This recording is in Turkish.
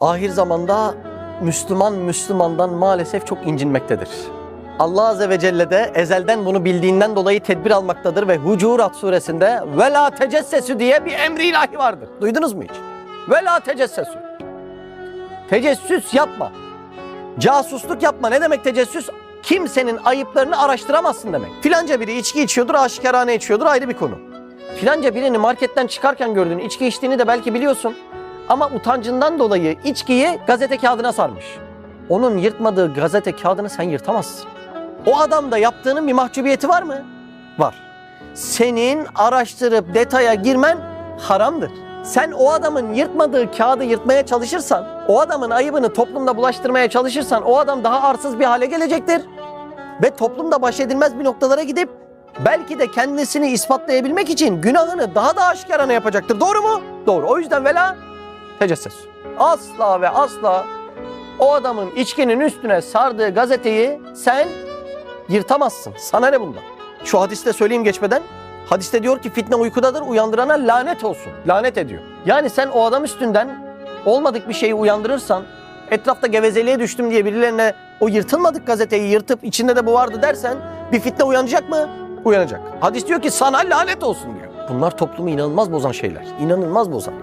Ahir zamanda Müslüman Müslümandan maalesef çok incinmektedir. Allah Azze ve Celle de ezelden bunu bildiğinden dolayı tedbir almaktadır ve Hucurat suresinde ve tecessesü diye bir emri ilahi vardır. Duydunuz mu hiç? Ve la tecessesü. Tecessüs yapma. Casusluk yapma. Ne demek tecessüs? Kimsenin ayıplarını araştıramazsın demek. Filanca biri içki içiyordur, aşikarane içiyordur ayrı bir konu. Filanca birini marketten çıkarken gördün, içki içtiğini de belki biliyorsun. Ama utancından dolayı içkiyi gazete kağıdına sarmış. Onun yırtmadığı gazete kağıdını sen yırtamazsın. O adamda yaptığının bir mahcubiyeti var mı? Var. Senin araştırıp detaya girmen haramdır. Sen o adamın yırtmadığı kağıdı yırtmaya çalışırsan, o adamın ayıbını toplumda bulaştırmaya çalışırsan o adam daha arsız bir hale gelecektir. Ve toplumda baş edilmez bir noktalara gidip belki de kendisini ispatlayabilmek için günahını daha da aşikarana yapacaktır. Doğru mu? Doğru. O yüzden vela tecesses. Asla ve asla o adamın içkinin üstüne sardığı gazeteyi sen yırtamazsın. Sana ne bundan? Şu hadiste söyleyeyim geçmeden. Hadiste diyor ki fitne uykudadır uyandırana lanet olsun. Lanet ediyor. Yani sen o adam üstünden olmadık bir şeyi uyandırırsan etrafta gevezeliğe düştüm diye birilerine o yırtılmadık gazeteyi yırtıp içinde de bu vardı dersen bir fitne uyanacak mı? Uyanacak. Hadis diyor ki sana lanet olsun diyor. Bunlar toplumu inanılmaz bozan şeyler. İnanılmaz bozan.